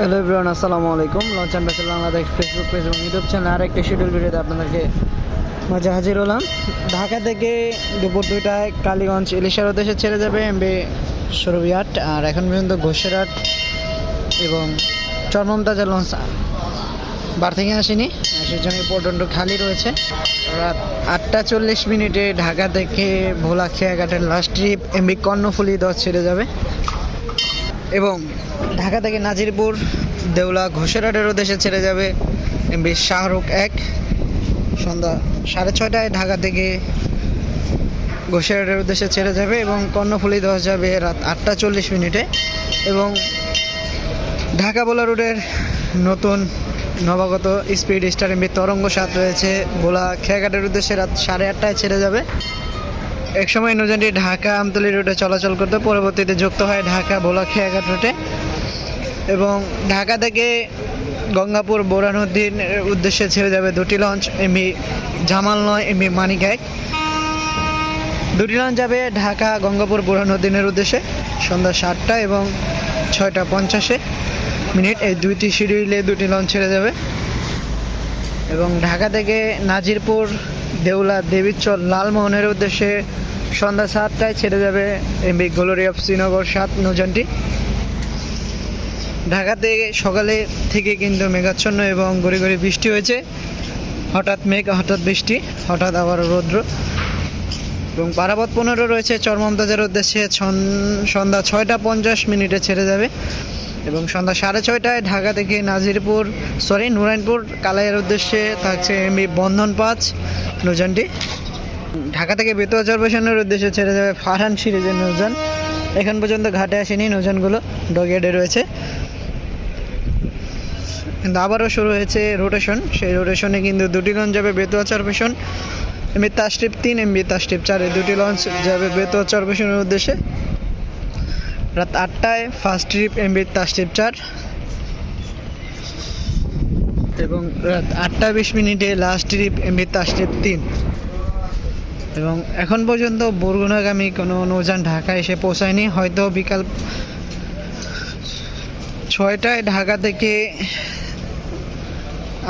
Hello everyone আসসালামু আলাইকুম launch and vessel Bangladesh Facebook page এবং ইউটিউব চ্যানেল আর একটা শিডিউল ভিডিওতে আপনাদেরকে মাঝে হাজির হলাম। ঢাকা থেকে দুপুর দুইটায় কালীগঞ্জ ইলিশার উদ্দেশ্যে ছেড়ে যাবে এমবি সরবিয়াট আর এখন পর্যন্ত ঘোষেরহাট এবং চরমমতাজা লঞ্চ। বার থেকে আসেনি। আর সেই জন্য এই খালি রয়েছে। রাত আটটা চল্লিশ মিনিটে ঢাকা থেকে ভোলা খেয়াঘাটের লাস্ট ট্রিপ এমবি কর্ণফুলি দশ ছেড়ে যাবে। এবং ঢাকা থেকে নাজিরপুর, দেউলা, ঘোষেরহাটের উদ্দেশ্যে ছেড়ে যাবে এমবি শাহরুখ এক। সন্ধ্যা সাড়ে ছয়টায় ঢাকা থেকে ঘোষেরহাটের উদ্দেশ্যে ছেড়ে যাবে এবং কর্ণফুলি দশ যাবে রাত আটটা চল্লিশ মিনিটে। এবং ঢাকা বোলা রুটের নতুন নবাগত স্পিড স্টার এমবি তরঙ্গ সাত রয়েছে। ভোলা খেয়াঘাটের উদ্দেশ্যে রাত সাড়ে আটটায় ছেড়ে যাবে। একসময় নৌযানটি ঢাকা আমতলী রুটে চলাচল করতে পরবর্তীতে যুক্ত হয় ঢাকা ভোলা খেয়াঘাট রুটে। এবং ঢাকা থেকে গঙ্গাপুর বোরানুদ্দিন উদ্দেশ্যে ছেড়ে যাবে দুটি লঞ্চ এমবি জামাল নয় এমবি মানিক এক দুটি লঞ্চ যাবে ঢাকা, গঙ্গাপুর, বোরানুদ্দিনের উদ্দেশ্যে। সন্ধ্যা সাতটা এবং ছয়টা পঞ্চাশে মিনিট, এই দুইটি শিডিউলে দুটি লঞ্চ ছেড়ে যাবে। এবং ঢাকা থেকে নাজিরপুর, দেউলা, দেবীচর, লালমোহনের উদ্দেশ্যে সন্ধ্যা সাতটায় ছেড়ে যাবে এমবি গ্লোরি অফ শ্রীনগর সাত নৌযানটি। ঢাকাতে সকালে থেকে কিন্তু মেঘাচ্ছন্ন এবং গড়ি গড়ি বৃষ্টি হয়েছে। হঠাৎ মেঘ, হঠাৎ বৃষ্টি, হঠাৎ আবার রৌদ্র। এবং পারাবত পনেরো রয়েছে চরমমতাজের উদ্দেশ্যে সন্ধ্যা ছয়টা পঞ্চাশ মিনিটে ছেড়ে যাবে। এবং সন্ধ্যা সাড়ে ছয়টায় ঢাকা থেকে নাজিরপুর, সরি নুরাইনপুর কালাইয়ের উদ্দেশ্যে থাকছে এমবি বন্ধন পাঁচ নৌযানটি। ঢাকা থেকে বেতুয়া চরবেশনের উদ্দেশ্যে ছেড়ে যাবে ফারহান সিরিজের নৌযান। এখন পর্যন্ত ঘাটে আসেনি নৌযানগুলো ডগেডে রয়েছে। কিন্তু আবারও শুরু হয়েছে রোটেশন সেই রোটেশনে কিন্তু দুটি লঞ্চ যাবে বেতুয়া চরবেশন, এমবি তাস্টিপ তিন, এমবি তাস্টিপ চার, এই দুটি লঞ্চ যাবে বেতুয়া চরবেশনের উদ্দেশ্যে। রাত আটটায় ফার্স্ট ট্রিপ এমবি তাস্টিপ চার। এবং রাত আটটা বিশ মিনিটে লাস্ট ট্রিপ এমবি তাস্টিপ তিন। এবং এখন পর্যন্ত বরগুনাগামী কোনো নৌযান ঢাকা এসে পৌঁছায়নি। হয়তো বিকাল ছয়টায় ঢাকা থেকে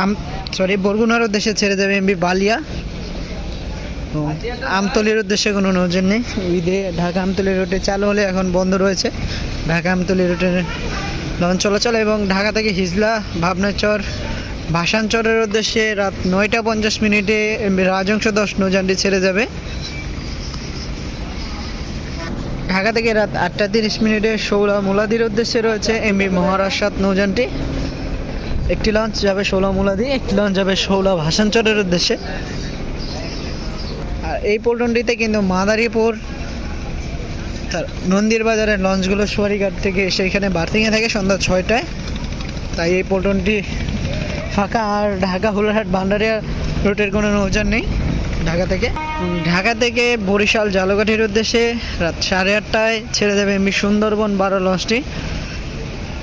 আম সরি বরগুনার উদ্দেশ্যে ছেড়ে যাবে এমবি বালিয়া। আমতলির উদ্দেশ্যে কোনো নৌযান নেই। ঈদে ঢাকা আমতলি রুটে চালু হলে এখন বন্ধ রয়েছে। ঢাকা আমতলি রুটে লঞ্চ চলাচল এবং ঢাকা থেকে হিজলা, ভাবনাচর ভাসানচরের উদ্দেশ্যে রাত নয়টা পঞ্চাশ মিনিটে রাজংশ দশ নৌযানটি ছেড়ে যাবে। ঢাকা থেকে রাত আটটা তিরিশ মিনিটে ষোলা মুলাদির উদ্দেশ্যে রয়েছে এমবি মহারাষ্ট্র নৌযানটি। একটি লঞ্চ যাবে ষোলা মুলাদি, একটি লঞ্চ যাবে ষোলা ভাসানচরের উদ্দেশ্যে। আর এই পল্টনটিতে কিন্তু মাদারীপুর, তার নন্দীর বাজারের লঞ্চগুলো সোয়ারিঘাট থেকে এসে এখানে বার্থিংয়ে থাকে সন্ধ্যা ছয়টায়। তাই এই পল্টনটি ফাঁকা আর ঢাকা হুলারহাট ভান্ডারিয়া রুটের কোনো নৌযান নেই ঢাকা থেকে। ঢাকা থেকে বরিশাল জালকাঠির উদ্দেশ্যে রাত সাড়ে আটটায় ছেড়ে দেবে এমবি সুন্দরবন বারো লঞ্চটি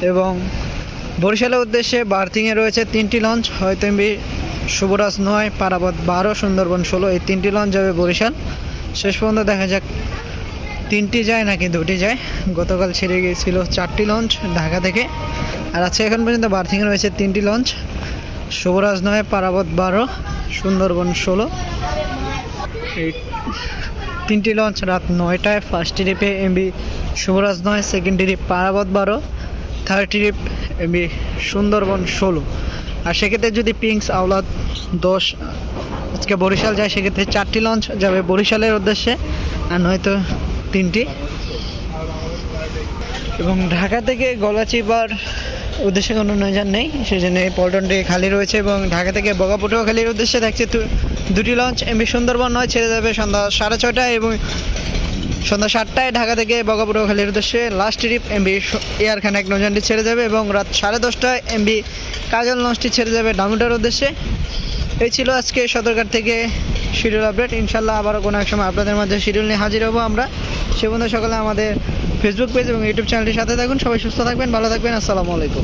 এবং বরিশালের উদ্দেশ্যে বার্থিংয়ে রয়েছে তিনটি লঞ্চ। হয়তো এমবি শুভরাজ নয়, পারাবত বারো, সুন্দরবন ষোলো, এই তিনটি লঞ্চ যাবে বরিশাল। শেষ পর্যন্ত দেখা যাক, তিনটি যায় নাকি দুটি যায়। গতকাল ছেড়ে গিয়েছিল চারটি লঞ্চ ঢাকা থেকে। আর আজকে এখন পর্যন্ত বার্থিংয়ে রয়েছে তিনটি লঞ্চ। শুভরাজ নয়, পারাবত বারো, সুন্দরবন ষোলো। এই তিনটি লঞ্চ রাত নয়টায়। ফার্স্ট ট্রিপে এমবি শুভরাজ নয় সেকেন্ড ট্রিপ পারাবত বারো থার্ড ট্রিপ এমবি সুন্দরবন ষোলো। আর সেক্ষেত্রে যদি পিঙ্কস আওলাদ দশ, আজকে বরিশাল যায়, সেক্ষেত্রে চারটি লঞ্চ যাবে বরিশালের উদ্দেশ্যে, আর নয়তো তিনটি। এবং ঢাকা থেকে গলাচিপার উদ্দেশ্যে কোনো নৌযান নেই সেই জন্য এই পল্টনটি খালি রয়েছে এবং ঢাকা থেকে বগাপটুয়াখালীর উদ্দেশ্যে থাকছে দুটি লঞ্চ। এমবি সুন্দরবন নয়, ছেড়ে যাবে সন্ধ্যা সাড়ে ছয়টায় এবং সন্ধ্যা সাতটায় ঢাকা থেকে বগাপটুয়াখালীর উদ্দেশ্যে লাস্ট ট্রিপ এমবি এয়ারখান এক নৌযানটি ছেড়ে যাবে এবং রাত সাড়ে দশটায় এমবি কাজল লঞ্চটি ছেড়ে যাবে ডামুটার উদ্দেশ্যে। এই ছিল আজকে সদরঘাট থেকে শিডিউল আপডেট। ইনশাল্লাহ আবারও কোনো এক সময় আপনাদের মাঝে শিডিউল নিয়ে হাজির হব আমরা। সে বন্ধু সকালে আমাদের ফেসবুক পেজ এবং ইউটিউব চ্যানেলটির সাথে থাকুন। সবাই সুস্থ থাকবেন, ভালো থাকবেন। আসসালামু আলাইকুম।